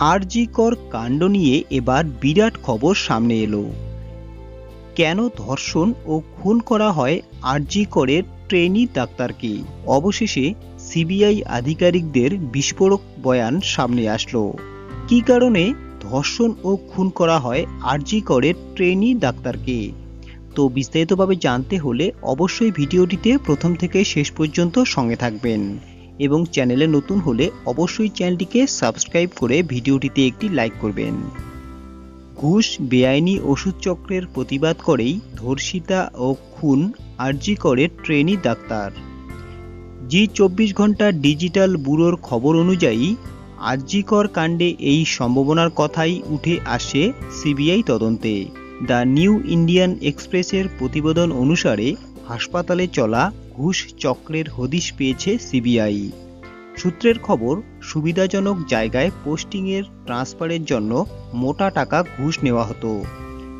আরজিকর কাণ্ড নিয়ে এবার বিরাট খবর সামনে এলো। কেন ধর্ষণ ও খুন করা হয় আরজিকরের ট্রেনি ডাক্তারকে? অবশেষে সিবিআই আধিকারিকদের বিস্ফোরক বয়ান সামনে আসলো। কী কারণে ধর্ষণ ও খুন করা হয় আরজিকরের ট্রেনি ডাক্তারকে? তো বিস্তারিতভাবে জানতে হলে অবশ্যই ভিডিওটিতে প্রথম থেকে শেষ পর্যন্ত সঙ্গে থাকবেন। এবং চ্যানেলে নতুন হলে অবশ্যই চ্যানেলটিকে সাবস্ক্রাইব করে ভিডিওটিতে একটি লাইক করবেন। ঘুষ, বেআইনি ওষুধ চক্রের প্রতিবাদ করেই ধর্ষিতা ও খুন আরজি করে ট্রেনি ডাক্তার। জি চব্বিশ ঘণ্টা ডিজিটাল ব্যুরোর খবর অনুযায়ী আরজিকর কাণ্ডে এই সম্ভাবনার কথাই উঠে আসে সিবিআই তদন্তে। দ্য নিউ ইন্ডিয়ান এক্সপ্রেসের প্রতিবেদন অনুসারে হাসপাতালে চলা ঘুষ চক্রের হদিশ পেয়েছে সিবিআই। সূত্রের খবর, সুবিধাজনক জায়গায় পোস্টিংয়ের ট্রান্সফারের জন্য মোটা টাকা ঘুষ নেওয়া হতো।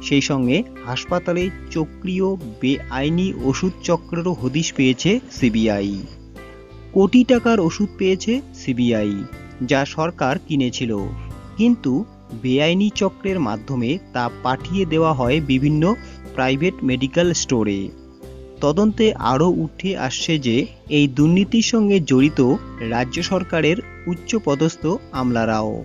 সেই সঙ্গে হাসপাতালে চক্রীয় বেআইনি ওষুধ চক্রেরও হদিশ পেয়েছে সিবিআই। কোটি টাকার ওষুধ পেয়েছে সিবিআই, যা সরকার কিনেছিল। কিন্তু বেআইনি চক্রের মাধ্যমে তা পাঠিয়ে দেওয়া হয় বিভিন্ন প্রাইভেট মেডিকেল স্টোরে। তদন্তে আরও উঠে আসছে যে এই দুর্নীতির সঙ্গে জড়িত রাজ্য সরকারের উচ্চপদস্থ আমলারাও।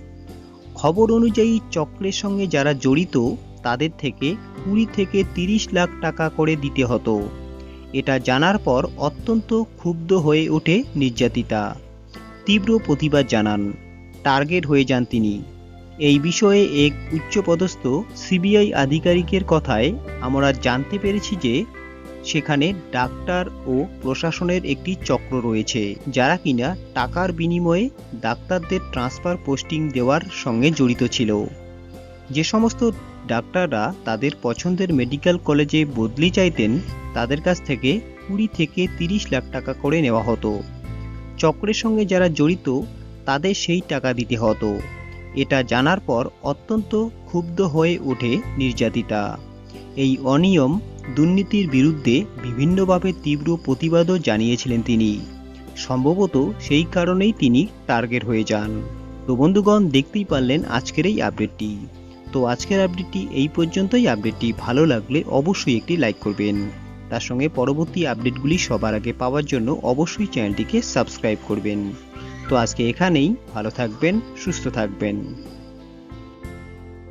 খবর অনুযায়ী চক্রের সঙ্গে যারা জড়িত, তাদের থেকে কুড়ি থেকে তিরিশ লাখ টাকা করে দিতে হতো। এটা জানার পর অত্যন্ত ক্ষুব্ধ হয়ে ওঠে নির্যাতিতা। তীব্র প্রতিবাদ জানান, টার্গেট হয়ে যান তিনি। এই বিষয়ে এক উচ্চপদস্থ সিবিআই আধিকারিকের কথায় আমরা জানতে পেরেছি যে সেখানে ডাক্তার ও প্রশাসনের একটি চক্র রয়েছে, যারা কিনা টাকার বিনিময়ে ডাক্তারদের ট্রান্সফার পোস্টিং দেওয়ার সঙ্গে জড়িত ছিল। যে সমস্ত ডাক্তাররা তাদের পছন্দের মেডিকেল কলেজে বদলি চাইতেন, তাদের কাছ থেকে কুড়ি থেকে তিরিশ লাখ টাকা করে নেওয়া হতো। চক্রের সঙ্গে যারা জড়িত, তাদের সেই টাকা দিতে হতো। এটা জানার পর অত্যন্ত ক্ষুব্ধ হয়ে ওঠে নির্যাতিতা। এই অনিয়ম দুর্নীতির বিরুদ্ধে বিভিন্নভাবে তীব্র প্রতিবাদও জানিয়েছিলেন তিনি। সম্ভবত সেই কারণেই তিনি টার্গেট হয়ে যান। তো বন্ধুগণ, দেখতেই পারলেন আজকের এই আপডেটটি। তো আজকের আপডেটটি এই পর্যন্তই। আপডেটটি ভালো লাগলে অবশ্যই একটি লাইক করবেন। তার সঙ্গে পরবর্তী আপডেটগুলি সবার আগে পাওয়ার জন্য অবশ্যই চ্যানেলটিকে সাবস্ক্রাইব করবেন। তো আজকে এখানেই ভালো থাকবেন, সুস্থ থাকবেন।